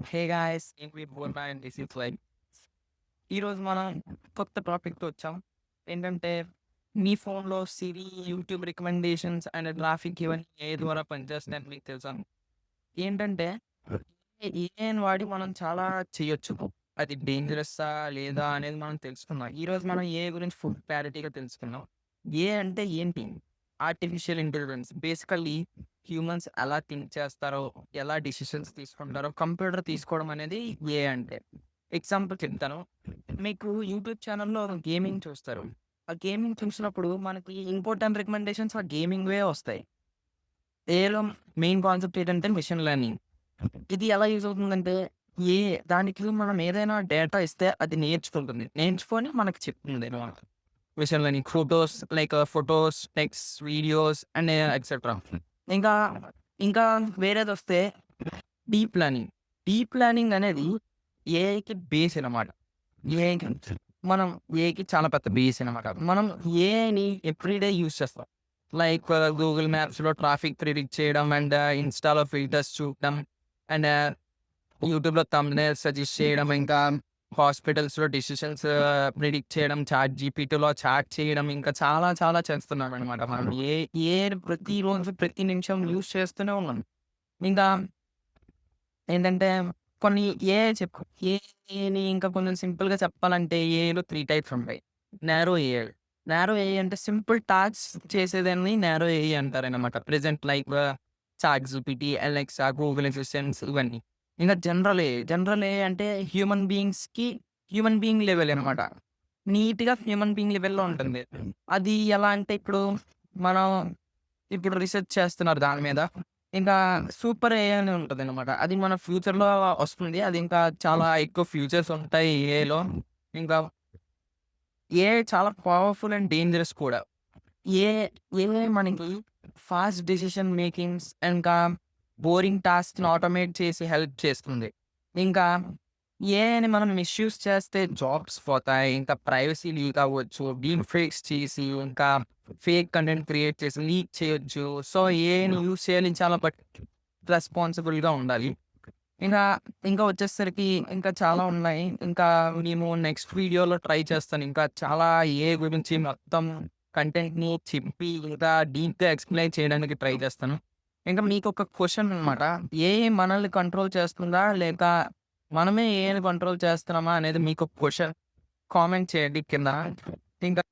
Hey guys and is like ఈరోజు మనం కొత్త టాపిక్తో వచ్చాం. ఏంటంటే మీ ఫోన్లో Siri YouTube recommendations and traffic ఇవన్నీ ఏ ద్వారా పనిచేస్తాయని మీకు తెలుసా? ఏంటంటే ఏఎన్ వాడి మనం చాలా చేయొచ్చు. అది డేంజరస్సా లేదా అనేది మనం తెలుసుకుందాం. ఈరోజు మనం ఏ గురించి ఫుడ్ క్లారిటీగా తెలుసుకుందాం. ఏ అంటే ఏంటి? Artificial intelligence. బేసికల్లీ హ్యూమన్స్ ఎలా థింక్ చేస్తారో ఎలా డిసిషన్స్ తీసుకుంటారో కంప్యూటర్ తీసుకోవడం అనేది ఏ అంటే. ఎగ్జాంపుల్ చెప్తాను. మీకు యూట్యూబ్ ఛానల్లో గేమింగ్ చూస్తారు. ఆ గేమింగ్ చూసినప్పుడు మనకి ఇంపార్టెంట్ రికమెండేషన్స్ ఆ గేమింగ్ వే వస్తాయి. ఏలో మెయిన్ కాన్సెప్ట్ ఏంటంటే మిషన్ లెర్నింగ్. ఇది ఎలా యూజ్ అవుతుందంటే ఏ దానికి మనం ఏదైనా డేటా ఇస్తే అది నేర్చుకుంటుంది. నేర్చుకొని మనకు చెప్తుంది అనమాట. Learning photos like photos texts videos and etcetera ఇంకా ఇంకా వేరేది వస్తే డీప్ లెర్నింగ్ డీప్ లెర్నింగ్ అనేది ఏఐకి బేస్ అనమాట ఏఐకి మనం ఏఐకి చాలా పెద్ద బేస్ అనమాట మనం ఏఐని ఎవ్రీడే యూస్ చేస్తాం. లైక్ గూగుల్ మ్యాప్స్లో ట్రాఫిక్ ప్రిడిక్ట్ చేయడం అండ్ ఇన్స్టాలో ఫిల్టర్స్ చూడడం అండ్ యూట్యూబ్లో తమ్నేల్ సజెస్ట్ చేయడం ఇంకా హాస్పిటల్స్లో డిసిషన్స్ ప్రిడిక్ట్ చేయడం చాట్ జీపీటీలో చాట్ చేయడం ఇంకా చాలా చాలా చేస్తున్నాం అనమాట మనం ఏ ఏ ప్రతిరోజు ప్రతి నిమిషం యూస్ చేస్తూనే ఉన్నాం. ఇంకా ఏంటంటే కొన్ని ఏ చెప్పు ఏని ఇంకా కొంచెం సింపుల్గా చెప్పాలంటే ఏలో త్రీ టైప్స్ ఉంటాయి. Narrow AI. నేరో ఏ అంటే సింపుల్ టాస్క్ చేసేదాన్ని నేరో ఏ అంటారనమాట present like ChatGPT Alexa Google assistants ఇవన్నీ. ఇంకా జనరల్ ఏ జనరల్ ఏ అంటే హ్యూమన్ బీయింగ్స్కి హ్యూమన్ బీయింగ్ లెవెల్ అనమాట నీట్గా హ్యూమన్ బీయింగ్ లెవెల్లో ఉంటుంది. అది. ఎలా అంటే ఇప్పుడు మనం ఇప్పుడు రీసెర్చ్ చేస్తున్నారు దాని మీద. ఇంకా సూపర్ ఏ అని ఉంటుంది అనమాట అది మన ఫ్యూచర్లో వస్తుంది. అది ఇంకా చాలా ఎక్కువ ఫ్యూచర్స్ ఉంటాయి ఏలో ఇంకా ఏ చాలా పవర్ఫుల్ అండ్ డేంజరస్ కూడా. ఏ ఏ మనకి ఫాస్ట్ డెసిషన్ మేకింగ్స్ ఇంకా బోరింగ్ టాస్క్ని ఆటోమేట్ చేసి హెల్ప్ చేస్తుంది. ఇంకా ఏని మనం మిస్యూస్ చేస్తే జాబ్స్ పోతాయి. ఇంకా ప్రైవసీ లీక్ అవ్వచ్చు. డీప్ ఫేక్స్ చేసి ఇంకా ఫేక్ కంటెంట్ క్రియేట్ చేసి లీక్ చేయొచ్చు. సో ఏని యూస్ చేయాలి చాలా బట్ రెస్పాన్సిబుల్గా ఉండాలి. ఇంకా ఇంకా వచ్చేసరికి ఇంకా చాలా ఉన్నాయి. ఇంకా మేము నెక్స్ట్ వీడియోలో ట్రై చేస్తాను. ఇంకా చాలా ఏ గురించి మొత్తం కంటెంట్ని చెప్పి ఇంకా డీప్గా ఎక్స్ప్లెయిన్ చేయడానికి ట్రై చేస్తాను. ఇంకా మీకు ఒక క్వశ్చన్ అనమాట ఏ మనల్ని కంట్రోల్ చేస్తుందా? లేక మనమే ఏని కంట్రోల్ చేస్తున్నామా? అనేది మీకు క్వశ్చన్ కామెంట్ చేయండి కింద. ఇంకా